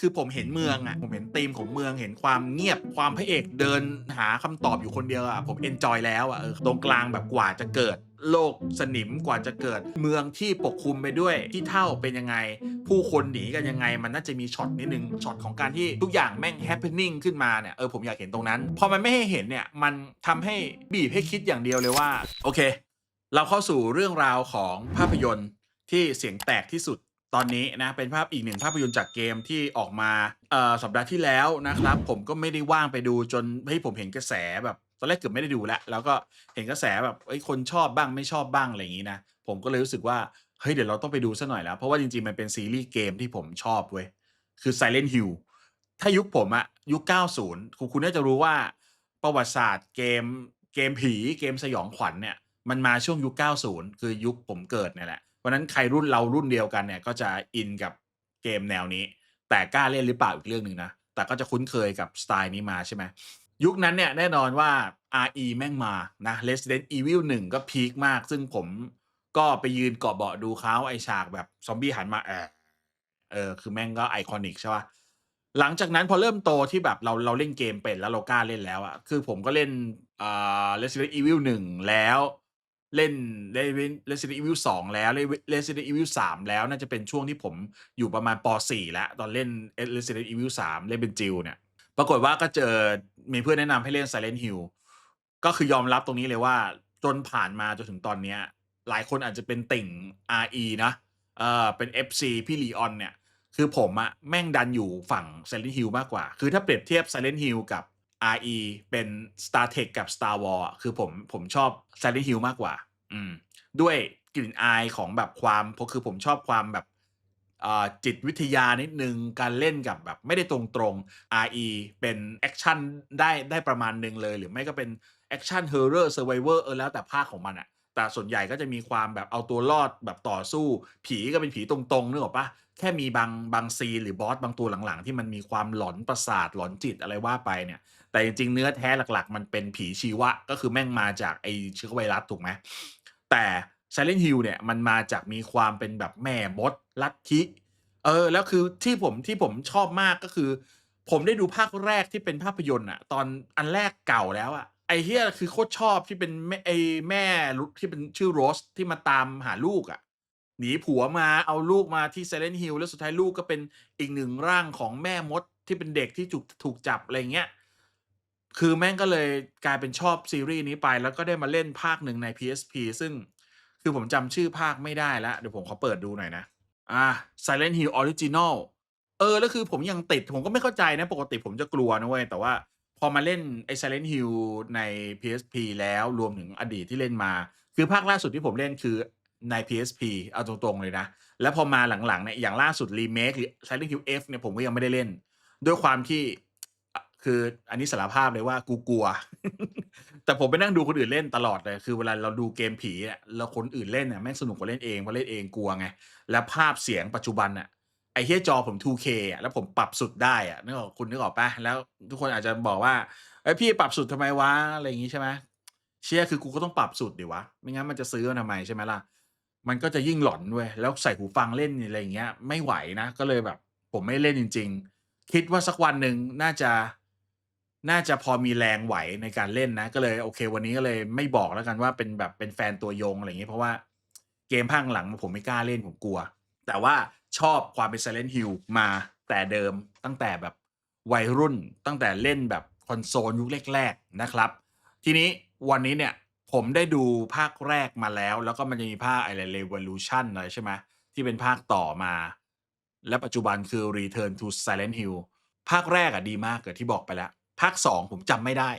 คือผมเห็นเมืองอะผมเห็นธีมของเมืองเห็นความเงียบความพระเอกเดินหาคำตอบอยู่คนเดียวอะผมเอนจอยแล้วอะเออตรงกลางแบบกว่าจะเกิดโลกสนิมกว่าจะเกิด เมืองที่ปกคลุมไปด้วยที่เท่าเป็นยังไง ผู้คนหนีกันยังไง มันน่าจะมีช็อตนิดนึงช็อตของการที่ทุกอย่างแม่งแฮป p ป n i n g ขึ้นมาเนี่ยเออผมอยากเห็นตรงนั้น พอมันไม่ให้เห็นเนี่ยมันทำให้บีบให้คิดอย่างเดียวเลยว่า โอเค เราเข้าสู่เรื่องราวของภาพยนตร์ที่เสียงแตกที่สุด ตอนนี้นะเป็นภาพอีกหนึ่งภาพยนตร์จากเกมที่ออกมาสัปดาห์ที่แล้วนะครับ ผมก็ไม่ได้ว่างไปดูจนให้ผมเห็นกระแสแบบตอนแรกเกือบไม่ได้ดูแล้วแล้วก็เห็นกระแสแบบเอ้คนชอบบ้างไม่ชอบบ้างอะไรอย่างนี้นะผมก็เลยรู้สึกว่าเฮ้ยเดี๋ยวเราต้องไปดูซะหน่อยแล้ว เพราะว่าจริงๆมันเป็นซีรีส์เกมที่ผมชอบเว้ยคือ Silent Hill ถ้ายุคผมอะยุค 90 คุณคุณน่าจะรู้ว่าประวัติศาสตร์เกมเกมผีเกมสยองขวัญเนี่ยมันมาช่วงยุค 90 คือยุคผมเกิดเนี่ยแหละ ราะนั้นใครรุ่นเรารุ่นเดียวกันเนี่ยก็จะอินกับเกมแนวนี้ แต่กล้าเล่นหรือเปล่าอีกเรื่องหนึ่งนะแต่ก็จะคุ้นเคยกับสไตล์นี้มาใช่ไหมยุคนั้นเนี่ยแน่นอนว่า RE แม่งมานะ Resident Evil 1 ก็พีคมาก ซึ่งผมก็ไปยืนเกาะเบาะดูเขาไอฉากแบบซอมบี้หันมาแอบเออคือแม่งก็ไอคอนิกใช่ปะหลังจากนั้นพอเริ่มโตที่แบบเราเราเล่นเกมเป็นแล้วเรากล้าเล่นแล้วอะคือผมก็เล่นอ่า Resident Evil 1 แล้ว เล่น Resident Evil 2 แล้ว Resident Evil 3 แล้วน่าจะเป็นช่วงที่ผมอยู่ประมาณป .4 แล้ว ตอนเล่น Resident Evil 3 เล่นเป็นจิลเนี่ย ปรากฏว่าก็เจอมีเพื่อนแนะนำให้เล่น Silent Hill ก็คือยอมรับตรงนี้เลยว่า จนผ่านมาจนถึงตอนนี้ หลายคนอาจจะเป็นติ่ง RE นะเออเป็น FC พี่ลีออนเนี่ย คือผมอะแม่งดันอยู่ฝั่ง Silent Hill มากกว่า คือถ้าเปรียบเทียบ Silent Hill กับ RE เป็น Star Trek กับ Star Wars อะคือผมผมชอบ Silent Hill มากกว่า อืม ด้วยกลิ่นอายของแบบความเพราะคือผมชอบความแบบอ่าจิตวิทยานิดนึง การเล่นกับแบบไม่ได้ตรงๆ RE เป็นแอคชั่นได้ได้ประมาณหนึ่งเลย หรือไม่ก็เป็นแอคชั่น Horror Survivor เวอร์เออแล้วแต่ภาคของมันอะแต่ส่วนใหญ่ก็จะมีความแบบเอาตัวรอดแบบต่อสู้ ผีก็เป็นผีตรงๆนึกออกปะแค่มีบางบางซีหรือบอสบางตัวหลังๆ ที่มันมีความหลอนประสาทหลอนจิตอะไรว่าไปเนี่ย แต่จริงๆเนื้อแท้หลักๆ มันเป็นผีชีวะ ก็คือแม่งมาจากไอเชื้อไวรัสถูกไหมแต่ Silent Hill เนี่ยมันมาจากมีความเป็นแบบแม่มดลัทธิเออแล้วคือที่ผมที่ผมชอบมากก็คือ ผมได้ดูภาคแรกที่เป็นภาพยนตร์อะตอนอันแรกเก่าแล้วอะไอเฮียคือโคตรชอบที่เป็นแม่ไอแม่ที่เป็นชื่อโรสที่มาตามหาลูกอะหนีผัวมาเอาลูกมาที่ Silent Hill แล้วสุดท้ายลูกก็เป็นอีกหนึ่งร่างของแม่มดที่เป็นเด็กที่ถูกถูกจับอะไรเงี้ย คือแม่งก็เลยกลายเป็นชอบซีรีส์นี้ไป แล้วก็ได้มาเล่นภาคหนึ่งใน PSP ซึ่งคือผมจำชื่อภาคไม่ได้แล้ว เดี๋ยวผมขอเปิดดูหน่อยนะ อ่า Silent Hill Original เออ แล้วคือผมยังติด ผมก็ไม่เข้าใจนะ ปกติผมจะกลัวนะเว้ย แต่ว่าพอมาเล่นไอ้ Silent Hill ใน PSP แล้วรวมถึงอดีตที่เล่นมา คือภาคล่าสุดที่ผมเล่นคือใน PSP เอาตรงๆเลยนะ แล้วพอมาหลังๆเนี่ยอย่างล่าสุดรีเมคหรือ Silent Hill F เนี่ยผมก็ยังไม่ได้เล่น ด้วยความที่ คืออันนี้สารภาพเลยว่ากูกลัว แต่ผมไปนั่งดูคนอื่นเล่นตลอดเลย คือเวลาเราดูเกมผีอะแล้วคนอื่นเล่นเนี่ยแม่งสนุกกว่าเล่นเองเพราะเล่นเองกลัวไง แล้วภาพเสียงปัจจุบันอะไอ้เฮียจอผม 2K อะแล้วผมปรับสุดได้อะนึกออกคุณนึกออกปะแล้วทุกคนอาจจะบอกว่าเอ้พี่ปรับสุดทำไมวะอะไรอย่างงี้ใช่ไหมเชี่ยคือกูก็ต้องปรับสุดดิวะไม่งั้นมันจะซื้อทำไมใช่ไหมล่ะมันก็จะยิ่งหลอนเว้ยแล้วใส่หูฟังเล่นอะไรอย่างเงี้ย ไม่ไหวนะ ก็เลยแบบ ผมไม่เล่นจริง ๆ คิดว่าสักวันหนึ่งน่าจะ น่าจะพอมีแรงไหวในการเล่นนะ ก็เลยโอเค วันนี้ก็เลยไม่บอกแล้วกันว่าเป็นแบบเป็นแฟนตัวยงอะไรอย่างงี้เพราะว่าเกมภาคหลังผมไม่กล้าเล่นผมกลัว แต่ว่าชอบความเป็น Silent Hill มาแต่เดิมตั้งแต่แบบวัยรุ่นตั้งแต่เล่นแบบคอนโซลยุคแรกๆนะครับ ทีนี้วันนี้เนี่ยผมได้ดูภาคแรกมาแล้ว แล้วก็มันจะมีภาคอะไร Revolution อะไรใช่ไหมที่เป็นภาคต่อมา และปัจจุบันคือ Return to Silent Hill ภาคแรกอะดีมากเกิดที่บอกไปแล้ว ภาค2ผมจำไม่ได้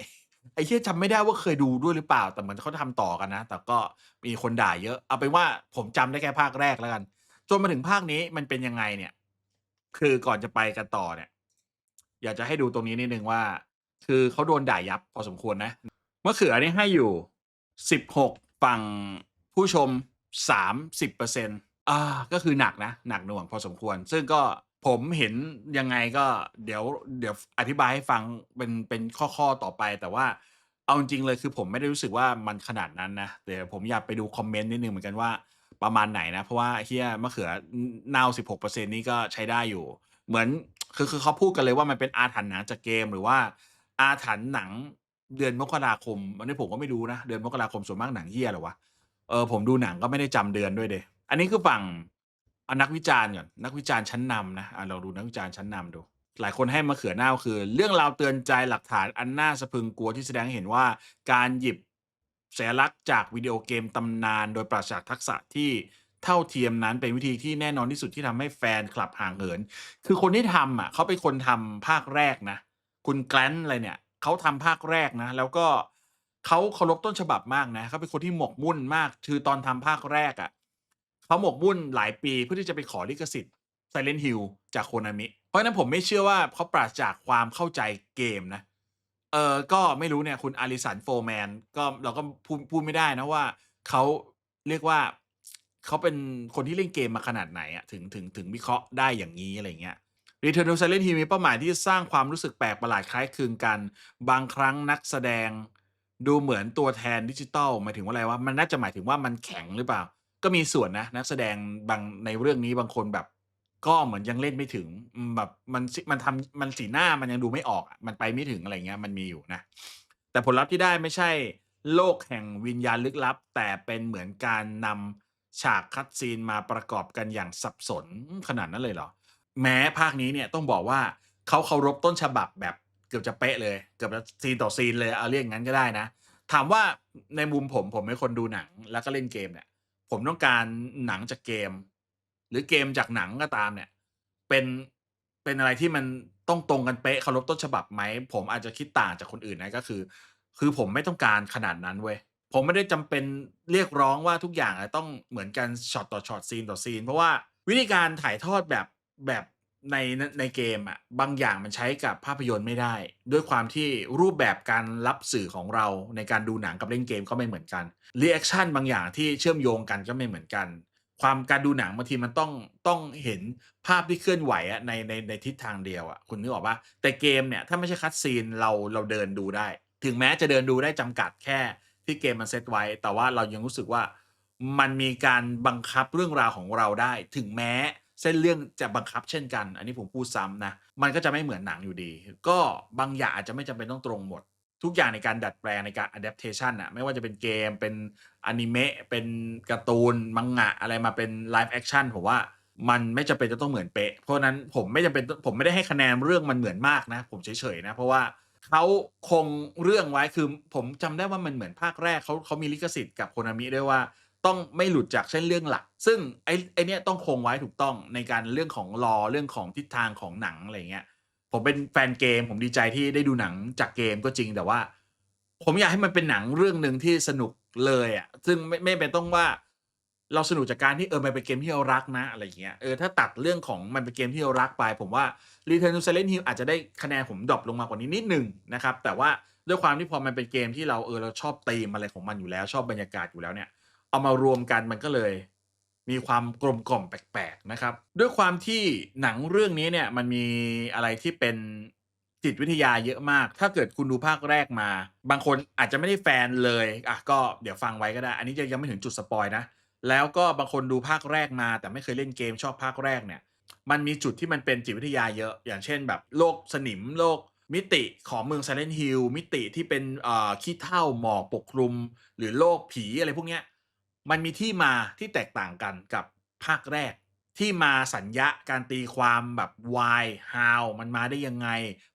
ไอ้เหี้ยจำไม่ได้ว่าเคยดูด้วยหรือเปล่า แต่เหมือนเขาทำต่อกันนะ แต่ก็มีคนด่าเยอะ เอาเป็นว่าผมจำได้แค่ภาคแรกแล้วกัน จนมาถึงภาคนี้มันเป็นยังไงเนี่ย คือก่อนจะไปกันต่อเนี่ย อยากจะให้ดูตรงนี้นิดนึงว่า คือเขาโดนด่ายับพอสมควรนะมะเขือนี่ให้อยู่16ฝั่งผู้ชม30%อ่าก็คือหนักนะ หนักหน่วงพอสมควร ซึ่งก็ ผมเห็นยังไงก็เดี๋ยว เดี๋ยวอธิบายให้ฟังเป็นเป็นข้อๆต่อไป แต่ว่าเอาจริงๆเลยคือผมไม่ได้รู้สึกว่ามันขนาดนั้นนะแต่ผมอยากไปดูคอมเมนต์นิดนึงเหมือนกันว่าประมาณไหนนะ เพราะว่าเฮียมะเขือเน่าว16%นี่ก็ใช้ได้อยู่ เหมือนคือคือเขาพูดกันเลยว่ามันเป็นอาถรรพ์หนังจากเกมหรือว่าอาถรรพ์หนังเดือนมกราคมอันนี้ผมก็ไม่รู้นะ เดือนมกราคมส่วนมากหนังเหี้ยอะไรวะเออผมดูหนังก็ไม่ได้จำเดือนด้วยเดิอันนี้คือฝั่ง เอานักวิจารณ์ก่อนนักวิจารณ์ชั้นนำนะอ่าดูนักวิจารณ์ชั้นนำดู หลายคนให้มะเขือเน่าคือ เรื่องราวเตือนใจหลักฐานอันน่าสะพรึงกลัวที่แสดงให้เห็นว่าการหยิบสัญลักษณ์จากวิดีโอเกมตำนาน โดยปราศจากทักษะที่เท่าเทียมนั้นเป็นวิธีที่แน่นอนที่สุดที่ทำให้แฟนคลับห่างเหิน คือคนที่ทำอะเขาเป็นคนทำภาคแรกนะ คุณ Grant อะไรเนี่ยเขาทำภาคแรกนะ แล้วก็เขาเคารพต้นฉบับมากนะเขาเป็นคนที่หมกมุ่นมาก คือตอนทำภาคแรกอะ เขาหมกมุ่นหลายปีเพื่อที่จะไปขอลิขสิทธิ์ Silent Hill จาก Konami เพราะฉะนั้นผมไม่เชื่อว่าเขาปราศจากความเข้าใจเกมนะ เออก็ไม่รู้เนี่ยคุณ Artisan Foreman ก็เราก็พูดพูดไม่ได้นะว่าเขาเรียกว่าเขาเป็นคนที่เล่นเกมมาขนาดไหนอะถึงถึงถึงวิเคราะห์ได้อย่างงี้อะไรเงี้ย Return to Silent Hill มีเป้าหมายที่สร้างความรู้สึกแปลกประหลาดคล้ายคลึงกัน บางครั้งนักแสดงดูเหมือนตัวแทนดิจิทัลหมายถึงว่าอะไรวะมันน่าจะหมายถึงว่ามันแข็งหรือเปล่า ก็มีส่วนนะนักแสดงบางในเรื่องนี้บางคนแบบ ก็เหมือนยังเล่นไม่ถึงแบบมันมันทำมันสีหน้ามันยังดูไม่ออก มันไปไม่ถึงอะไรเงี้ยมันมีอยู่นะ แต่ผลลัพธ์ที่ได้ไม่ใช่ โลกแห่งวิญญาณลึกลับ แต่เป็นเหมือนการนำฉาก cutscene มาประกอบกันอย่างสับสนขนาดนั้นเลยเหรอ?แม้ภาคนี้เนี่ยต้องบอกว่าเขาเคารพต้นฉบับแบบเกือบจะเป๊ะเลยเกือบจะซีนต่อซีนเลยเอาเรียกองงั้นก็ได้นะ ถามว่าในมุมผมผมเป็นคนดูหนัง แล้วก็เล่นเกมเนี่ย ผมต้องการหนังจากเกม หรือเกมจากหนังก็ตามเนี่ย เป็นเป็นอะไรที่มันต้องตรงกันเป๊ะเคารพต้นฉบับไหม ผมอาจจะคิดต่างจากคนอื่นนะก็คือ คือผมไม่ต้องการขนาดนั้นเว้ยผมไม่ได้จำเป็นเรียกร้องว่าทุกอย่างอะต้องเหมือนกันช็อตต่อช็อตซีนต่อซีน เพราะว่าวิธีการถ่ายทอดแบบแบบ ในในเกมอะบางอย่างมันใช้กับภาพยนตร์ไม่ได้ ด้วยความที่รูปแบบการรับสื่อของเราในการดูหนังกับเล่นเกมก็ไม่เหมือนกันรีแอกชันบางอย่างที่เชื่อมโยงกันก็ไม่เหมือนกัน ความการดูหนังบางทีมันต้องต้องเห็นภาพที่เคลื่อนไหวอะในในในทิศทางเดียวอะคุณนึกออกปล่า?แต่เกมเนี่ยถ้าไม่ใช่ cutscene เราเราเดินดูได้ ถึงแม้จะเดินดูได้จำกัดแค่ที่เกมมันเซตไว้ แต่ว่าเรายังรู้สึกว่ามันมีการบังคับเรื่องราวของเราได้ ถึงแม้ เส้นเรื่องจะบังคับเช่นกัน อันนี้ผมพูดซ้ำนะ มันก็จะไม่เหมือนหนังอยู่ดี ก็บางอย่างอาจจะไม่จำเป็นต้องตรงหมด ทุกอย่างในการดัดแปลงในการ adaptation น่ะไม่ว่าจะเป็นเกมเป็นอนิเมะเป็นการ์ตูน Manga อะไรมาเป็น Live Action ผมว่ามันไม่จำเป็นจะต้องเหมือนเป๊ะ เพราะนั้นผมไม่จำเป็นผมไม่ได้ให้คะแนนเรื่องมันเหมือนมากนะ ผมเฉยๆนะ เพราะว่าเขาคงเรื่องไว้คือผมจำได้ว่ามันเหมือนภาคแรกเขาเขามีลิขสิทธิ์กับ Konami ด้วยว่า ต้องไม่หลุดจากเส้นเรื่องหลัก ซึ่งไอ้ไอเนี่ยต้องคงไว้ถูกต้องในการเรื่องของ lore เรื่องของทิศทางของหนังอะไรเงี้ยผมเป็นแฟนเกม ผมดีใจที่ได้ดูหนังจากเกมก็จริงแต่ว่า ผมอยากให้มันเป็นหนังเรื่องหนึ่งที่สนุกเลยอะซึ่งไม่ไม่เป็นต้องว่า เราสนุกจากการที่เออมันเป็นเกมที่เรารักนะอะไรเงี้ยเออถ้าตัดเรื่องของมันเป็นเกมที่เรารักไป ผมว่า Return to Silent Hill อาจจะได้คะแนนผมดรอปลงมากว่านี้นิดหนึ่งนะครับแต่ว่าด้วยความที่พอมันเป็นเกมที่เราเออเราชอบธีมอะไรของมันอยู่แล้วชอบบรรยากาศอยู่แล้วเนี่ย เอามารวมกันมันก็เลย มีความกลมกล่อมแปลกๆนะครับ ด้วยความที่หนังเรื่องนี้เนี่ยมันมีอะไรที่เป็นจิตวิทยาเยอะมาก ถ้าเกิดคุณดูภาคแรกมา บางคนอาจจะไม่ได้แฟนเลยอะก็เดี๋ยวฟังไว้ก็ได้ อันนี้จะยังไม่ถึงจุดสปอยนะ แล้วก็บางคนดูภาคแรกมา แต่ไม่เคยเล่นเกมชอบภาคแรกเนี่ย มันมีจุดที่มันเป็นจิตวิทยาเยอะ อย่างเช่นแบบโลกสนิมโลกมิติของเมือง Silent Hill มิติที่เป็นขี้เถ้าหมอกปกคลุม หรือโลกผีอะไรพวกเนี้ย มันมีที่มาที่แตกต่างกันกับภาคแรก ที่มาสัญญะการตีความแบบ why how มันมาได้ยังไง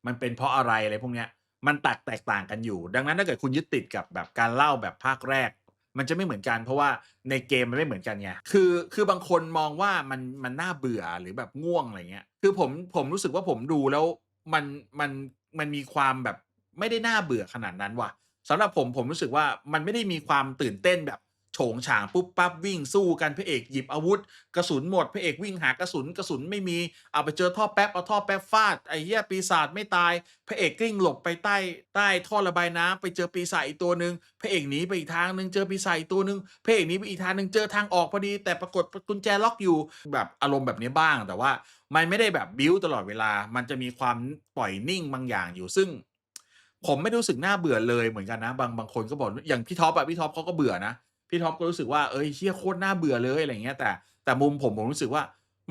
มันเป็นเพราะอะไรอะไรพวกเนี้ยมันแตกแตกต่างกันอยู่ ดังนั้นถ้าเกิดคุณยึดติดกับแบบการเล่าแบบภาคแรก มันจะไม่เหมือนกัน เพราะว่าในเกมมันไม่เหมือนกันไงคือคือบางคนมองว่ามันมันน่าเบื่อหรือแบบง่วงอะไรเงี้ยคือผมผมรู้สึกว่าผมดูแล้วมันมันมันมีความแบบไม่ได้น่าเบื่อขนาดนั้นว่ะสำหรับผมผมรู้สึกว่ามันไม่ได้มีความตื่นเต้นแบบ โฉงฉางปุ๊บปั๊บวิ่งสู้กันพระเอกหยิบอาวุธ กระสุนหมดพระเอกวิ่งหากระสุนกระสุนไม่มีเอาไปเจอท่อแป๊บเอาท่อแป๊บฟาดไอ้เหี้ยปีศาจไม่ตาย พระเอกกลิ้งหลบไปใต้ใต้ท่อระบายน้ำไปเจอปีศาจอีกตัวหนึ่งพระเอกหนีไปอีกทางหนึ่งเจอปีศาจอีกตัวหนึ่งพระเอกหนีไปอีกทางหนึ่งเจอทางออกพอดี แต่ปรากฏกุญแจล็อกอยู่แบบอารมณ์แบบนี้บ้างแต่ว่ามันไม่ได้แบบบิลด์ตลอดเวลา มันจะมีความปล่อยนิ่งบางอย่างอยู่ซึ่ง ผมไม่รู้สึกน่าเบื่อเลยเหมือนกันนะ บางบางคนก็บอกอย่างพี่ท็อปอะพี่ท็อปเขาก็เบื่อนะ พี่ท็อปก็รู้สึกว่าเฮ้ยเหี้ยโคตรน่าเบื่อเลยอะไรเงี้ยแต่แต่มุมผมผมรู้สึกว่า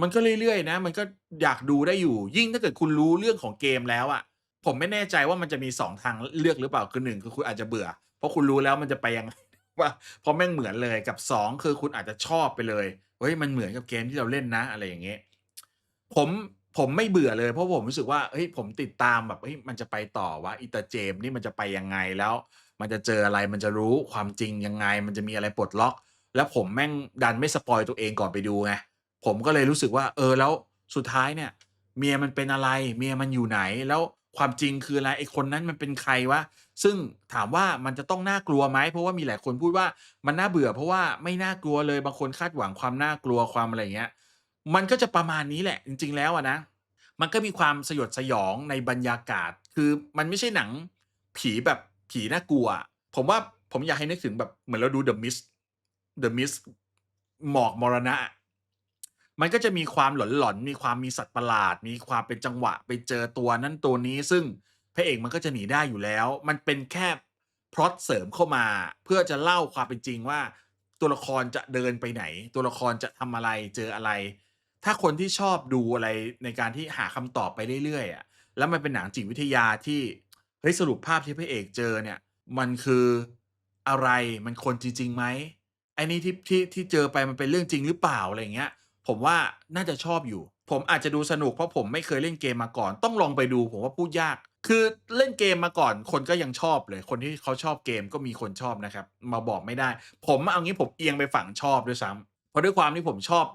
มันก็เรื่อยๆนะ มันก็อยากดูได้อยู่ ยิ่งถ้าเกิดคุณรู้เรื่องของเกมแล้วอะผมไม่แน่ใจว่ามันจะมี 2 ทางเลือกหรือเปล่าคือ1คือคุณอาจจะเบื่อ เพราะคุณรู้แล้วมันจะไปยังไงว่าเพราะแม่งเหมือนเลยกับ 2 คือคุณอาจจะชอบไปเลยเฮ้ยมันเหมือนกับเกมที่เราเล่นนะอะไรอย่างเงี้ผมผมไม่เบื่อเลยเพราะผมรู้สึกว่าเฮ้ยผมติดตามแบบเฮ้ยมันจะไปต่อวะอีตาเจมนี่มันจะไปยังไงแล้ว มันจะเจออะไรมันจะรู้ความจริงยังไง มันจะมีอะไรปลดล็อก แล้วผมแม่งดันไม่สปอยตัวเองก่อนไปดูไงผมก็เลยรู้สึกว่า เออแล้วสุดท้ายเนี่ย เมียมันเป็นอะไร เมียมันอยู่ไหน แล้วความจริงคืออะไรไอ้คนนั้นมันเป็นใครวะซึ่งถามว่ามันจะต้องน่ากลัวไหมเพราะว่ามีหลายคนพูดว่ามันน่าเบื่อ เพราะว่าไม่น่ากลัวเลยบางคนคาดหวังความน่ากลัวความอะไรเงี้ย มันก็จะประมาณนี้แหละ จริง ๆ แล้วอะนะมันก็มีความสยดสยองในบรรยากาศ คือมันไม่ใช่หนังผีแบบ ผีน่ากลัว ผมว่าผมอยากให้นึกถึงแบบเหมือนเราดู The Mist The Mist หมอกมรณะ มันก็จะมีความหลอนๆมีความมีสัตว์ประหลาด มีความเป็นจังหวะ ไปเจอตัวนั้นตัวนี้ ซึ่งพระเอกมันก็จะหนีได้อยู่แล้ว มันเป็นแค่พล็อตเสริมเข้ามา เพื่อจะเล่าความเป็นจริงว่า ตัวละครจะเดินไปไหน ตัวละครจะทำอะไรเจออะไร ถ้าคนที่ชอบดูอะไรในการที่หาคำตอบไปเรื่อยๆอะแล้วมันเป็นหนังจิตวิทยาที่ เฮ้ยสรุปภาพที่พระเอกเจอเนี่ย มันคืออะไรมันคนจริงๆไหมไอ้นี่ที่ที่ที่เจอไปมันเป็นเรื่องจริงหรือเปล่าอะไรเงี้ย ผมว่าน่าจะชอบอยู่ ผมอาจจะดูสนุกเพราะผมไม่เคยเล่นเกมมาก่อน ต้องลองไปดูผมว่าพูดยาก คือเล่นเกมมาก่อน คนก็ยังชอบเลย คนที่เขาชอบเกมก็มีคนชอบนะครับ มาบอกไม่ได้ ผมเอางี้ผมเอียงไปฝั่งชอบด้วยซ้ำเพราะด้วยความที่ผมชอบ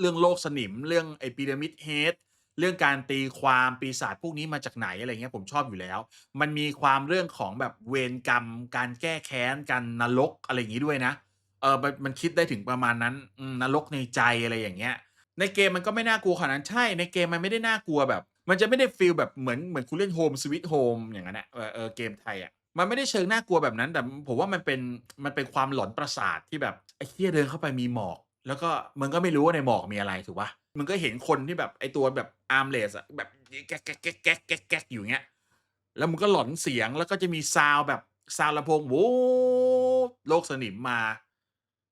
เรื่องโลกสนิมเรื่องไอ้ Pyramid Head เเรื่องการตีความปีศาจพวกนี้มาจากไหนอะไรเงี้ยผมชอบอยู่แล้ว มันมีความเรื่องของแบบเวรกรรม การแก้แค้นการนรกอะไรอย่างงี้ด้วยนะเออมันคิดได้ถึงประมาณนั้นนรกในใจอะไรอย่างเงี้ย ในเกมมันก็ไม่น่ากลัวขนาดนั้นใช่ในเกมมันไม่ได้น่ากลัวแบบ มันจะไม่ได้ฟีลแบบเหมือนเหมือนคุณเล่น Home Sweet Home อย่างนั้นน่ะเออเออเกมไทยอะมันไม่ได้เชิงน่ากลัวแบบนั้น แต่ผมว่ามันเป็นมันเป็นความหลอนประสาทที่แบบไอ้เหี้ยเดินเข้าไปมีหมอก แล้วก็มึงก็ไม่รู้ว่าในหมอกมีอะไรถูกปล่ามึงก็เห็นคนที่แบบไอตัวแบบ armless อะแบบแก๊กๆๆๆๆอยู่อยู่เงี้ย แล้วมึงก็หลอนเสียงแล้วก็จะมีซาวแบบซาวลำโพงโว้โลกสนิมมา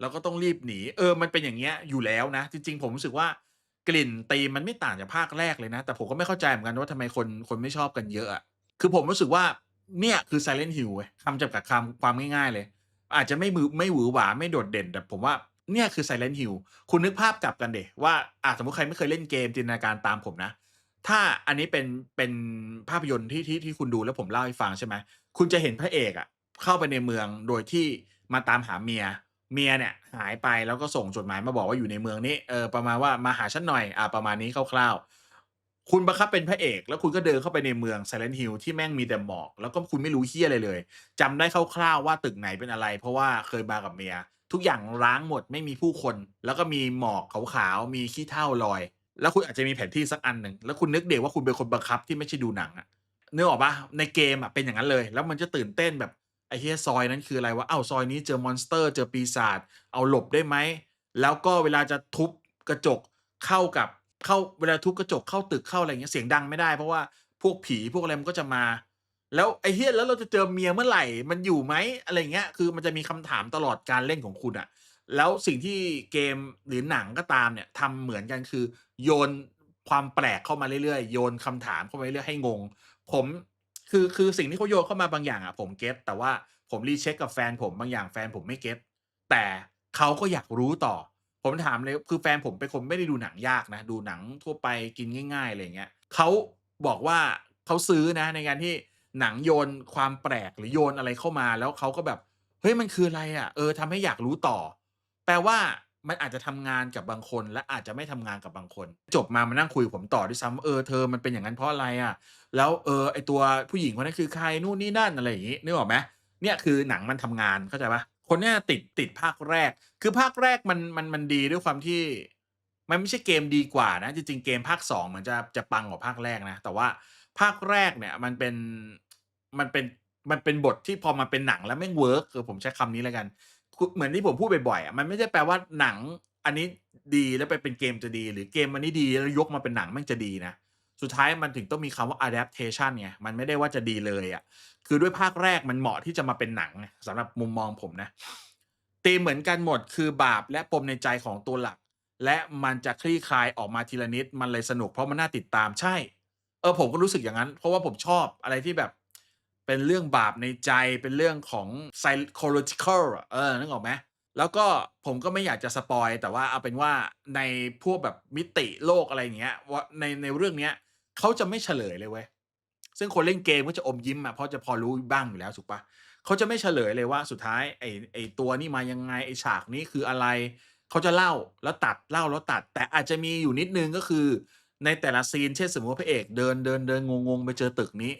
แล้วก็ต้องรีบหนี เออ มันเป็นอย่างเงี้ยอยู่แล้วนะ จริง ๆ ผมรู้สึกว่ากลิ่นธีมันไม่ต่างจากภาคแรกเลยนะ แต่ผมก็ไม่เข้าใจเหมือนกันว่าทำไมคนคนไม่ชอบกันเยอะอะคือผมรู้สึกว่าเนี่ยคือ Silent Hill เว้ยคำจำกัดความความง่ายๆเลย อาจจะไม่มือไม่หวือหวาไม่โดดเด่นแต่ผมว่า เนี่ยคือ Silent Hill คุณนึกภาพกลับกันเดิว่าอ่าสมมติใครไม่เคยเล่นเกมจินตนาการตามผมนะ ถ้าอันนี้เป็นเป็นภาพยนตร์ที่ที่ที่คุณดูแล้วผมเล่าให้ฟังใช่ไหมคุณจะเห็นพระเอกอะเข้าไปในเมืองโดยที่มาตามหาเมีย เมียเนี่ยหายไปแล้วก็ส่งจดหมายมาบอกว่าอยู่ในเมืองนี้เออประมาณว่ามาหาฉันหน่อยอ่าประมาณนี้คร่าวๆ คุณบังคับเป็นพระเอก แล้วคุณก็เดินเข้าไปในเมือง Silent Hill ที่แม่งมีแต่หมอก แล้วก็คุณไม่รู้เหี้ยอะไรเลยจำได้คร่าวๆว่าตึกไหนเป็นอะไร เพราะว่าเคยมากับเมีย ทุกอย่างร้างหมดไม่มีผู้คน แล้วก็มีหมอกขาวๆมีขี้เถ้าลอย แล้วคุณอาจจะมีแผนที่สักอันหนึ่งแล้วคุณนึกเดิว่าคุณเป็นคนบังคับที่ไม่ใช่ดูหนังอะนึกออกปล่าในเกมอะเป็นอย่างนั้นเลย แล้วมันจะตื่นเต้นแบบไอ้เหี้ยซอยนั้นคืออะไรวะเอ้าซอยนี้เจอมอนสเตอร์ เจอปีศาจเอาหลบได้ไหมแล้วก็เวลาจะทุบกระจกเข้ากับเข้าเวลาทุบกระจกเข้าตึกเข้าอะไรเงี้ยเสียงดังไม่ได้เพราะว่าพวกผีพวกอะไรมันก็จะมา แล้วไอ้เหี้ยแล้วเราจะเจอเมียเมื่อไหร่ มันอยู่ไหมอะไรเงี้ย คือมันจะมีคำถามตลอดการเล่นของคุณอะแล้วสิ่งที่เกมหรือหนังก็ตามเนี่ยทำเหมือนกันคือ โยนความแปลกเข้ามาเรื่อยๆ โยนคำถามเข้ามาเรื่อยๆให้งง ผมคือคือสิ่งที่เขาโยนเข้ามาบางอย่างอะผมเก็ตแต่ว่าผม recheck กับแฟนผมบางอย่างแฟนผมไม่เก็ตแต่เขาก็อยากรู้ต่อ ผมถามเลยคือแฟนผมเป็นคนไม่ได้ดูหนังยากนะ ดูหนังทั่วไปกินง่ายๆอะไรเงี้ยเขาบอกว่าเขาซื้อนะในการที่ หนังโยนความแปลกหรือโยนอะไรเข้ามาแล้วเขาก็แบบเฮ้ยมันคืออะไรอะเออทำให้อยากรู้ต่อ แปลว่ามันอาจจะทำงานกับบางคน และอาจจะไม่ทำงานกับบางคน จบมามานั่งคุยกับผมต่อด้วยซ้ำเออเธอมันเป็นอย่างนั้นเพราะอะไรอะแล้วเออไอตัวผู้หญิงคนนั้นคือใครนู่นนี่นั่นอะไรอย่างงี้นึกออกไหมเนี่ยคือหนังมันทำงานเข้าใจปล่าคนเนี้ยติดติดภาคแรก คือภาคแรกมันมันมันดีด้วยความที่ มันไม่ใช่เกมดีกว่านะ จริงๆเกมภาค2เหมือนจะจะปังกว่าภาคแรกนะ แต่ว่าภาคแรกเนี่ยมันเป็น มันเป็นมันเป็นบทที่พอมาเป็นหนังแล้วแม่เวิร์กเออผมใช้คำนี้แล้วกันเหมือนที่ผมพูดบ่อยๆอะมันไม่ได้แปลว่าหนังอันนี้ดีแล้วไปเป็นเกมจะดี หรือเกมอันนี้ดีแล้วยกมาเป็นหนังแม่งจะดีนะสุดท้ายมันถึงต้องมีคำว่า adaptation ไงมันไม่ได้ว่าจะดีเลยอะคือด้วยภาคแรกมันเหมาะที่จะมาเป็นหนังไงสำหรับมุมมองผมนะธีมเหมือนกันหมดคือบาปและปมในใจของตัวหลัก และมันจะคลี่คลายออกมาทีละนิดมันเลยสนุกเพราะมันน่าติดตามใช่ เออผมก็รู้สึกอย่างนั้น เพราะว่าผมชอบอะไรที่แบบ เป็นเรื่องบาปในใจเป็นเรื่องของ psychological เออนึกออกไหม?แล้วก็ผมก็ไม่อยากจะสปอยแต่ว่าเอาเป็นว่าในพวกแบบมิติโลกอะไรเงี้ยวในในเรื่องเนี้ยเขาจะไม่เฉลยเลยเว้ยซึ่งคนเล่นเกมก็จะอมยิ้มอะเพราะจะพอรู้บ้างอยู่แล้วถูกปล่า?เขาจะไม่เฉลยเลยว่าสุดท้ายไอ้ไอ้ตัวนี้มายังไงไอ้ฉากนี้คืออะไรเขาจะเล่าแล้วตัดเล่าแล้วตัด แต่อาจจะมีอยู่นิดนึงก็คือ ในแต่ละซีนเช่นสมมุติว่าพระเอกเดินๆๆงงๆไปเจอตึกนี้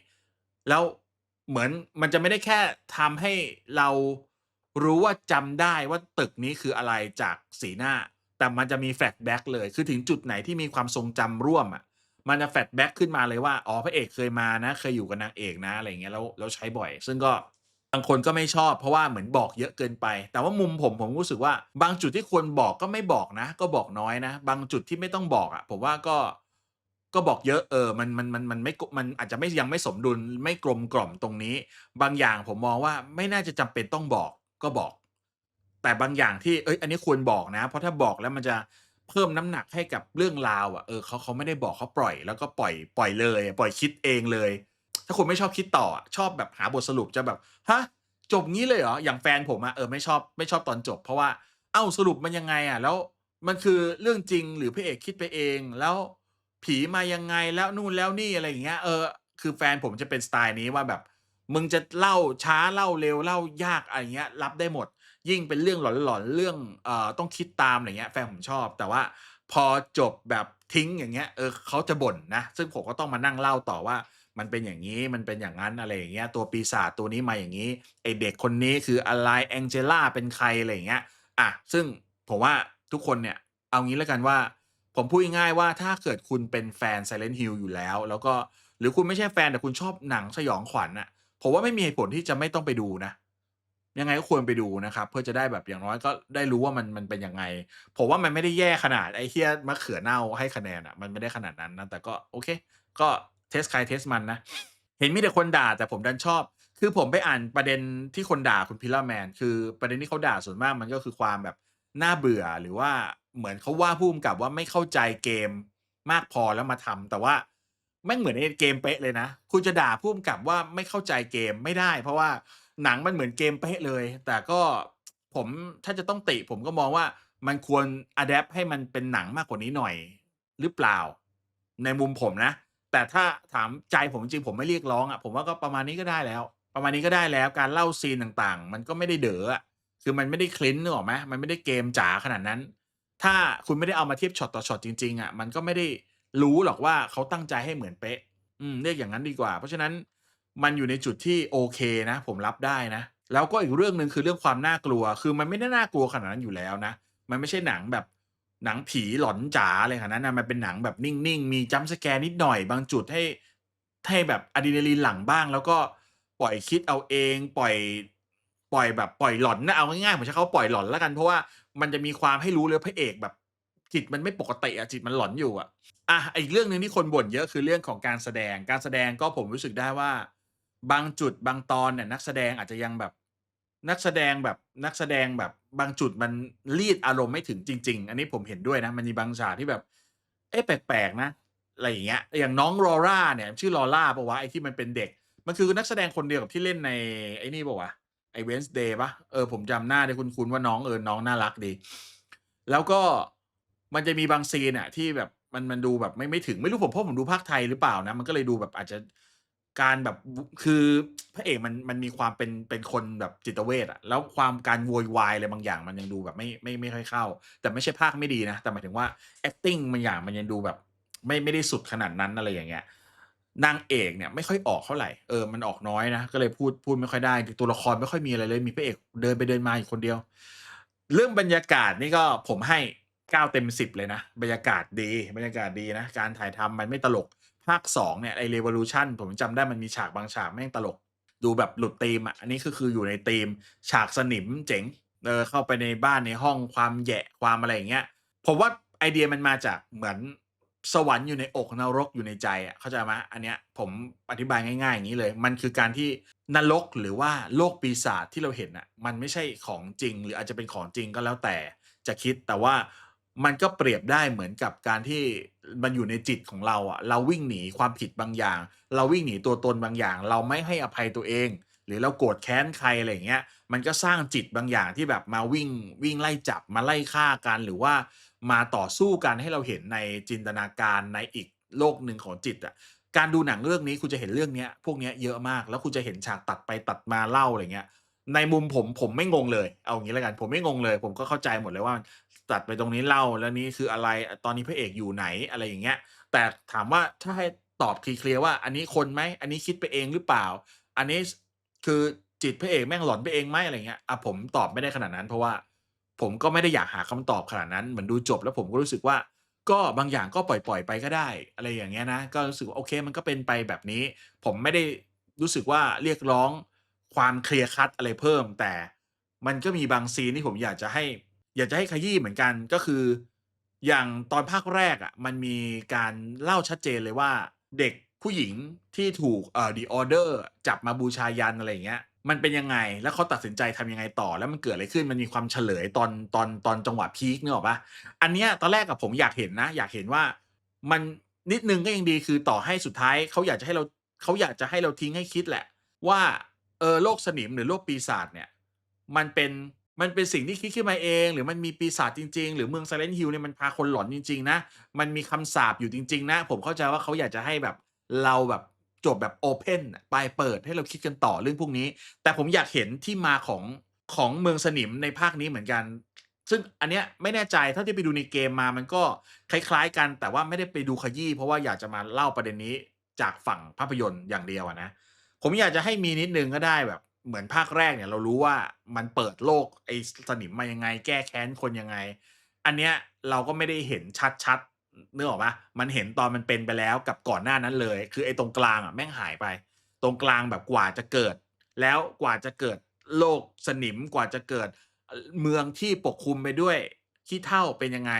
แล้ว เหมือนมันจะไม่ได้แค่ทำให้เรารู้ว่าจำได้ว่าตึกนี้คืออะไรจากสีหน้า แต่มันจะมี flashback เลย คือถึงจุดไหนที่มีความทรงจำร่วมอะมันจะ flashback ขึ้นมาเลยว่า อ๋อพระเอกเคยมานะ เคยอยู่กับนางเอกนะอะไรอย่างเงี้ยแล้วแล้วใช้บ่อย ซึ่งก็บางคนก็ไม่ชอบ เพราะว่าเหมือนบอกเยอะเกินไป แต่ว่ามุมผมผมรู้สึกว่า บางจุดที่ควรบอกก็ไม่บอกนะ ก็บอกน้อยนะ บางจุดที่ไม่ต้องบอกอะ ผมว่าก็ ก็บอกเยอะเออมันมันมันมันไม่มันอาจจะไม่ยังไม่สมดุลไม่กลมกล่อมตรงนี้ บางอย่างผมมองว่าไม่น่าจะจำเป็นต้องบอกก็บอก แต่บางอย่างที่เฮ้ยอันนี้ควรบอกนะ เพราะถ้าบอกแล้วมันจะเพิ่มน้ำหนักให้กับเรื่องราวอะเออเขาเขาไม่ได้บอกเขาปล่อย แล้วก็ปล่อยปล่อยเลย ปล่อยคิดเองเลย ถ้าคุณไม่ชอบคิดต่อชอบแบบหาบทสรุปจะแบบฮะจบงี้เลยเหรอ?อย่างแฟนผมอะเออไม่ชอบไม่ชอบตอนจบ เพราะว่าเอ้าสรุปมันยังไงอะ?แล้วมันคือเรื่องจริงหรือพระเอกคิดไปเองแล้ว ผีมายังไง?แล้วนู่นแล้วนี่อะไรอย่างเงี้ยเออคือแฟนผมจะเป็นสไตล์นี้ว่าแบบ มึงจะเล่าช้าเล่าเร็วเล่ายากอะไรเงี้ย รับได้หมด ยิ่งเป็นเรื่องหลอนๆเรื่องเอ่อต้องคิดตามอะไรเงี้ยแฟนผมชอบ แต่ว่าพอจบแบบทิ้งอย่างเงี้ยเออเขาจะบ่นนะ ซึ่งผมก็ต้องมานั่งเล่าต่อว่ามันเป็นอย่างงี้มันเป็นอย่างงั้นอะไรอย่างเงี้ยตัวปีศาจตัวนี้มาอย่างงี้ไอเด็กคนนี้คืออะไร Angela เป็นใครอะไรอย่างเงี้ยอะซึ่งผมว่าทุกคนเนี่ยเอางี้แล้วกันว่า ผมพูดง่ายๆว่าถ้าเกิดคุณเป็นแฟน Silent Hill อยู่แล้ว แล้วก็หรือคุณไม่ใช่แฟนแต่คุณชอบหนังสยองขวัญน่ะผมว่าไม่มีเหตุผลที่จะไม่ต้องไปดูนะ ยังไงก็ควรไปดูนะครับ เพื่อจะได้แบบอย่างน้อยก็ได้รู้ว่ามันมันเป็นยังไง ผมว่ามันไม่ได้แย่ขนาดไอ้เหี้ยมะเขือเน่าให้คะแนนอะมันไม่ได้ขนาดนั้นนะแต่ก็โอเค ก็เทสใครเทสมันนะเห็นมีแต่คนด่าแต่ผมดันชอบ คือผมไปอ่านประเด็นที่คนด่าคุณ Pillar Man คือประเด็นที่เขาด่าส่วนมากมันก็คือความแบบน่าเบื่อหรือว่า เหมือนเขาว่าผู้กำกับว่าไม่เข้าใจเกมมากพอแล้วมาทำแต่ว่าแม่เหมือนในเกมเป๊ะเลยนะคุณจะด่าผู้กำกับว่าไม่เข้าใจเกมไม่ได้ เพราะว่าหนังมันเหมือนเกมเป๊ะเลย แต่ก็ผมถ้าจะต้องติผมก็มองว่ามันควรอะแดปให้มันเป็นหนังมากกว่านี้หน่อยหรือเปล่า?ในมุมผมนะ แต่ถ้าถามใจผมจริงผมไม่เรียกร้องอะผมว่าก็ประมาณนี้ก็ได้แล้ว ประมาณนี้ก็ได้แล้วการเล่าซีนต่างๆ มันก็ไม่ได้เด๋ออะคือมันไม่ได้ cleanse นึกออกไหม?มันไม่ได้เกมจ๋าขนาดนั้น ถ้าคุณไม่ได้เอามาเทียบช็อตต่อช็อตจริงๆอะมันก็ไม่ได้รู้หรอกว่าเขาตั้งใจให้เหมือนเป๊ะ อืมเรียกอย่างนั้นดีกว่า เพราะฉะนั้นมันอยู่ในจุดที่โอเคนะ ผมรับได้นะ แล้วก็อีกเรื่องหนึ่งคือเรื่องความน่ากลัว คือมันไม่ได้น่ากลัวขนาดนั้นอยู่แล้วนะ มันไม่ใช่หนังแบบหนังผีหลอนจ๋าอะไรขนาดนั้นนะมันเป็นหนังแบบนิ่งๆ มี jump scare นิดหน่อย บางจุดให้ให้แบบอะดรีนาลินหลั่งบ้าง แล้วก็ปล่อยคิดเอาเอง ปล่อย ปล่อยแบบปล่อยหลอนน่ะเอาง่ายๆผมใช้คำว่าปล่อยหลอนแล้วกันเพราะว่า มันจะมีความให้รู้เลยพระเอกแบบ จิตมันไม่ปกติอะจิตมันหลอนอยู่อะอะอีกเรื่องหนึ่งที่คนบ่นเยอะคือเรื่องของการแสดงการแสดงก็ผมรู้สึกได้ว่า บางจุดบางตอนเนี่ยนักแสดงอาจจะยังแบบ นักแสดงแบบนักแสดงแบบบางจุดมันรีดอารมณ์ไม่ถึงจริง ๆ อันนี้ผมเห็นด้วยนะ มันมีบางฉากที่แบบ เอ๊ะแปลกๆนะอะไรอย่างเงี้ยอย่างน้อง Laura เนี่ย ชื่อ Laura เปล่าวะ?ไอ้ที่มันเป็นเด็ก มันคือนักแสดงคนเดียวกับที่เล่นในไอ้นี่ปล่าวะ? ไอ้ Wednesday เปล่า?เออผมจำหน้าได้คุ้นๆว่าน้องเออน้องน่ารักดี แล้วก็มันจะมีบางซีนอะที่แบบมันมันดูแบบไม่ไม่ถึงไม่รู้ผมเพราะผมดูภาคไทยหรือเปล่านะ มันก็เลยดูแบบอาจจะการแบบคือพระเอกมันมันมีความเป็นเป็นคนแบบจิตเวชอะแล้วความการโวยวายอะไรบางอย่างมันยังดูแบบไม่ไม่ไม่ค่อยเข้า แต่ไม่ใช่พากย์ไม่ดีนะ แต่หมายถึงว่าแอกติงบางอย่างมันยังดูแบบ ไม่ไม่ได้สุดขนาดนั้นอะไรอย่างเงี้ย นางเอกเนี่ยไม่ค่อยออกเท่าไหร่เออมันออกน้อยนะก็เลยพูดพูดไม่ค่อยได้ตัวละครไม่ค่อยมีอะไรเลยมีพระเอกเดินไปเดินมาอยู่คนเดียว เรื่องบรรยากาศนี่ก็ผมให้9เต็ม10เลยนะ บรรยากาศดี บรรยากาศดีนะ การถ่ายทำมันไม่ตลก ภาค2เนี่ยไอ้ Revolution ผมจำได้มันมีฉากบางฉากแม่งตลก ดูแบบหลุดธีมอะอันนี้ก็คืออยู่ในธีม ฉากสนิมเจ๋งเออเข้าไปในบ้านในห้องความแยะความอะไรอย่างเงี้ยผมว่าไอเดียมันมาจากเหมือน สวรรค์อยู่ในอกนรกอยู่ในใจอะเข้าใจไหม?อันเนี้ยผมอธิบายง่ายๆอย่างงี้เลย มันคือการที่นรกหรือว่าโลกปีศาจที่เราเห็นน่ะมันไม่ใช่ของจริง หรืออาจจะเป็นของจริงก็แล้วแต่จะคิดแต่ว่ามันก็เปรียบได้เหมือนกับการที่มันอยู่ในจิตของเราอะเราวิ่งหนีความผิดบางอย่าง เราวิ่งหนีตัวตนบางอย่าง เราไม่ให้อภัยตัวเอง หรือเราโกรธแค้นใครอะไรอย่างเงี้ย มันก็สร้างจิตบางอย่างที่แบบมาวิ่งวิ่งไล่จับมาไล่ฆ่ากัน หรือว่ามาต่อสู้กันให้เราเห็นในจินตนาการในอีกโลกหนึ่งของจิตอะการดูหนังเรื่องนี้คุณจะเห็นเรื่องเนี้ยพวกเนี้ยเยอะมากแล้วคุณจะเห็นฉากตัดไปตัดมาเล่าอะไรเงี้ย ในมุมผมผมไม่งงเลย เอางี้แล้วกัน ผมไม่งงเลย ผมก็เข้าใจหมดเลยว่า ตัดไปตรงนี้เล่าแล้วนี้คืออะไรตอนนี้พระเอกอยู่ไหนอะไรอย่างเงี้ย แต่ถามว่าถ้าให้ตอบเคลียร์ว่า อันนี้คนไหมอันนี้คิดไปเองหรือเปล่า อันนี้คือ จิตพระเอกแม่งหลอนไปเองไหมอะไรเงี้ยอะผมตอบไม่ได้ขนาดนั้น เพราะว่าผมก็ไม่ได้อยากหาคำตอบขนาดนั้นเหมือนดูจบ แล้วผมก็รู้สึกว่า ก็บางอย่างก็ปล่อยๆไปก็ได้ อะไรอย่างเงี้ยนะ ก็รู้สึกโอเคมันก็เป็นไปแบบนี้ ผมไม่ได้รู้สึกว่าเรียกร้องความเคลียร์คัตอะไรเพิ่ม แต่มันก็มีบางซีนที่ผมอยากจะให้ อยากจะให้ขยี้เหมือนกันก็คือ อย่างตอนภาคแรกอะมันมีการเล่าชัดเจนเลยว่า เด็กผู้หญิงที่ถูกเอ่อ The Order จับมาบูชายันอะไรอย่างเงี้ย มันเป็นยังไง แล้วเขาตัดสินใจทำยังไงต่อ แล้วมันเกิดอะไรขึ้น มันมีความเฉลยตอนตอนตอนจังหวะพีกนึกออกเปล่า?อันเนี้ยตอนแรกอะผมอยากเห็นนะ อยากเห็นว่ามันนิดนึงก็ยังดีคือต่อให้สุดท้ายเขาอยากจะให้เราเขาอยากจะให้เราทิ้งให้คิดแหละ ว่าเออโลกสนิมหรือโลกปีศาจเนี่ย มันเป็นมันเป็นสิ่งที่คิดขึ้นมาเอง หรือมันมีปีศาจจริง ๆ หรือเมือง Silent Hill เนี่ยมันพาคนหลอนจริง ๆ นะ มันมีคำสาปอยู่จริง ๆ นะ ผมเข้าใจว่าเขาอยากจะให้แบบเราแบบ จบแบบโอเพนปลายเปิดให้เราคิดกันต่อเรื่องพวกนี้ แต่ผมอยากเห็นที่มาของของเมืองสนิมในภาคนี้เหมือนกัน ซึ่งอันเนี้ยไม่แน่ใจเท่าที่ไปดูในเกมมามันก็คล้ายๆกัน แต่ว่าไม่ได้ไปดูขยี้เพราะว่าอยากจะมาเล่าประเด็นนี้จากฝั่งภาพยนตร์อย่างเดียวนะผมอยากจะให้มีนิดนึงก็ได้แบบเหมือนภาคแรกเนี่ยเรารู้ว่ามันเปิดโลกไอ้สนิมมายังไง แก้แค้นคนยังไง อันเนี้ยเราก็ไม่ได้เห็นชัด ๆนึกออกปล่า?มันเห็นตอนมันเป็นไปแล้วกับก่อนหน้านั้นเลย คือไอ้ตรงกลางอะแม่งหายไป ตรงกลางแบบกว่าจะเกิด แล้วกว่าจะเกิดโลกสนิมกว่าจะเกิดเมืองที่ปกคลุมไปด้วยขี้เถ้าเป็นยังไง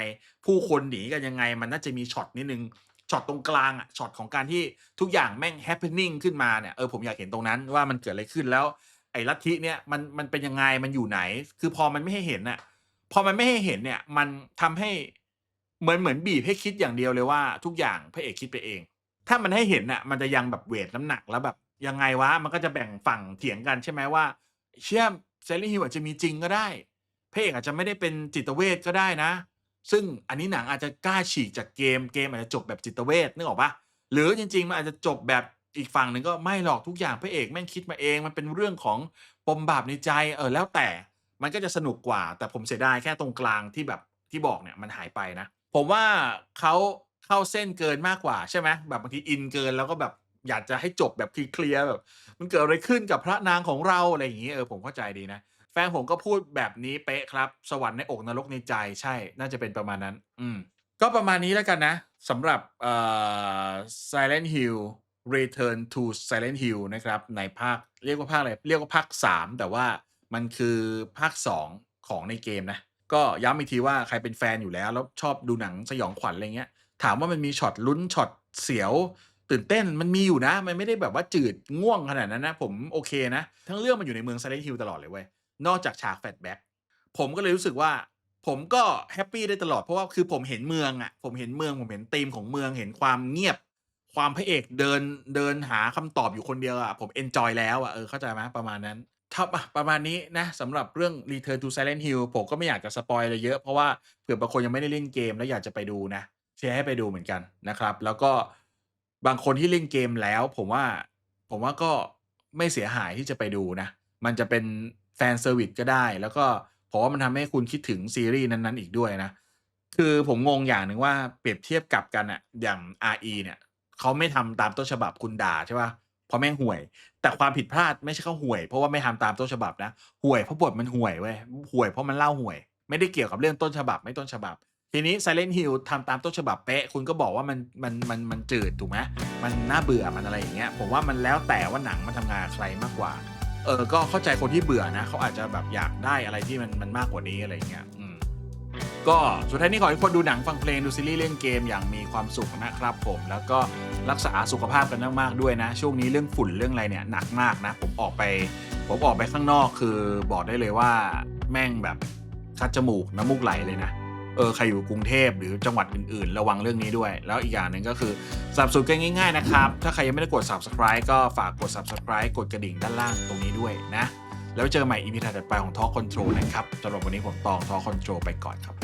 ผู้คนหนีกันยังไง มันน่าจะมีช็อตนิดนึงช็อตตรงกลางอะช็อตของการที่ทุกอย่างแม่ง happening ขึ้นมาเนี่ยเออผมอยากเห็นตรงนั้นว่ามันเกิดอะไรขึ้นแล้วไอ้ลัทธิเนี่ยมันมันเป็นยังไงมันอยู่ไหน คือพอมันไม่ให้เห็นน่ะพอมันไม่ให้เห็นเนี่ย มันทำให้ เหมือนเหมือนบีบให้คิดอย่างเดียวเลยว่าทุกอย่างพระเอกคิดไปเอง ถ้ามันให้เห็นน่ะมันจะยังแบบเวตน้ำหนักแล้วแบบยังไงวะมันก็จะแบ่งฝั่งเถียงกันใช่ไหมว่า เชี่ย Silent Hill อาจจะมีจริงก็ได้พระเอกอาจจะไม่ได้เป็นจิตเวชก็ได้นะ ซึ่งอันนี้หนังอาจจะกล้าฉีกจากเกมเกมอาจจะจบแบบจิตเวชนึกออกปล่า?หรือจริง ๆ มันอาจจะจบแบบอีกฝั่งหนึ่งก็ไม่หรอกทุกอย่างพระเอกแม่งคิดมาเอง มันเป็นเรื่องของปมบาปในใจเออแล้วแต่มันก็จะสนุกกว่า แต่ผมเสียดายแค่ตรงกลางที่แบบที่บอกเนี่ยมันหายไปนะ ผมว่าเขาเข้าเส้นเกินมากกว่าใช่ไหม?แบบบางทีอินเกินแล้วก็แบบอยากจะให้จบแบบเคลียร์แบบ มันเกิดอะไรขึ้นกับพระนางของเราอะไรอย่างงี้เออผมเข้าใจดีนะ แฟนผมก็พูดแบบนี้เป๊ะครับ สวรรค์ในอกนรกในใจใช่ น่าจะเป็นประมาณนั้น อืม ก็ประมาณนี้แล้วกันนะสำหรับเอ่อ Silent Hill: Return to Silent Hill นะครับ ในภาคเรียกว่าภาคอะไรเรียกว่าภาค 3 แต่ว่ามันคือภาค 2 ของในเกมนะ ก็ย้ำอีกทีว่าใครเป็นแฟนอยู่แล้ว แล้วชอบดูหนังสยองขวัญอะไรเงี้ย ถามว่ามันมีช็อตลุ้นช็อตเสียว ตื่นเต้นมันมีอยู่นะ มันไม่ได้แบบว่าจืดง่วงขนาดนั้นนะ ผมโอเคนะ ทั้งเรื่องมันอยู่ในเมือง Silent Hill ตลอดเลยเว้ยนอกจากฉาก flashback ผมก็เลยรู้สึกว่า ผมก็แฮปปี้ได้ตลอดเพราะว่าคือผมเห็นเมืองอะผมเห็นเมืองผมเห็นธีมของเมืองเห็นความเงียบ ความพระเอกเดินเดินหาคำตอบอยู่คนเดียวอะผมเอนจอยแล้วอะเออเข้าใจไหม?ประมาณนั้น ครับประมาณนี้นะสำหรับเรื่อง Return to Silent Hill ผมก็ไม่อยากจะสปอยอะไรเยอะเพราะว่าเผื่อบางคนยังไม่ได้เล่นเกมแล้วอยากจะไปดูนะแชร์ให้ไปดูเหมือนกันนะครับ แล้วก็บางคนที่เล่นเกมแล้ว ผมว่าผมว่าก็ไม่เสียหายที่จะไปดูนะ มันจะเป็นแฟนเซอร์วิซก็ได้ แล้วก็ผมว่ามันทำให้คุณคิดถึงซีรีส์นั้นๆ อีกด้วยนะ คือผมงงอย่างหนึ่งว่าเปรียบเทียบกับกันน่ะอย่าง RE เนี่ยเขาไม่ทำตามต้นฉบับคุณด่าใช่ปล่า? เพราะแม่งห่วย แต่ความผิดพลาดไม่ใช่เขาห่วย เพราะว่าไม่ทำตามต้นฉบับนะห่วยเพราะบทมันห่วยเว้ยห่วยเพราะมันเล่าห่วย ไม่ได้เกี่ยวกับเรื่องต้นฉบับไม่ต้นฉบับ ทีนี้ Silent Hill ทำตามต้นฉบับเป๊ะคุณก็บอกว่ามันมันมันมันจืดถูกไหม?มันน่าเบื่อมันอะไรอย่างเงี้ยผมว่ามันแล้วแต่ว่าหนังมันทำงานใครมากกว่าเออก็เข้าใจคนที่เบื่อนะเขาอาจจะแบบอยากได้อะไรที่มันมันมากกว่านี้อะไรอย่างเงี้ยอื ก็สุดท้ายนี้ขอให้คนดูหนังฟังเพลงดูซีรีส์เล่นเกมอย่างมีความสุขนะครับผม แล้วก็รักษาสุขภาพกันมากๆด้วยนะ ช่วงนี้เรื่องฝุ่นเรื่องอะไรเนี่ยหนักมากนะ ผมออกไป ผมออกไปข้างนอกคือบอกได้เลยว่าแม่งแบบคัดจมูกน้ำมูกไหลเลยนะเออใครอยู่กรุงเทพหรือจังหวัดอื่นๆ ระวังเรื่องนี้ด้วย แล้วอีกอย่างหนึ่งก็คือสับสนกันง่ายๆนะครับ ถ้าใครยังไม่ได้กด subscribe ก็ฝากกด subscribe กดกระดิ่งด้านล่างตรงนี้ด้วยนะ แล้วเจอกันใหม่ EP ถัดไปของ Talk Control นะครับสำหรับวันนี้ผมตอง Talk Control ไปก่อนครับ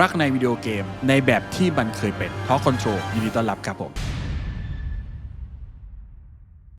รักในวิดีโอเกมในแบบที่มันเคยเป็นเพราะคอนโทรลยินดีต้อนรับครับผม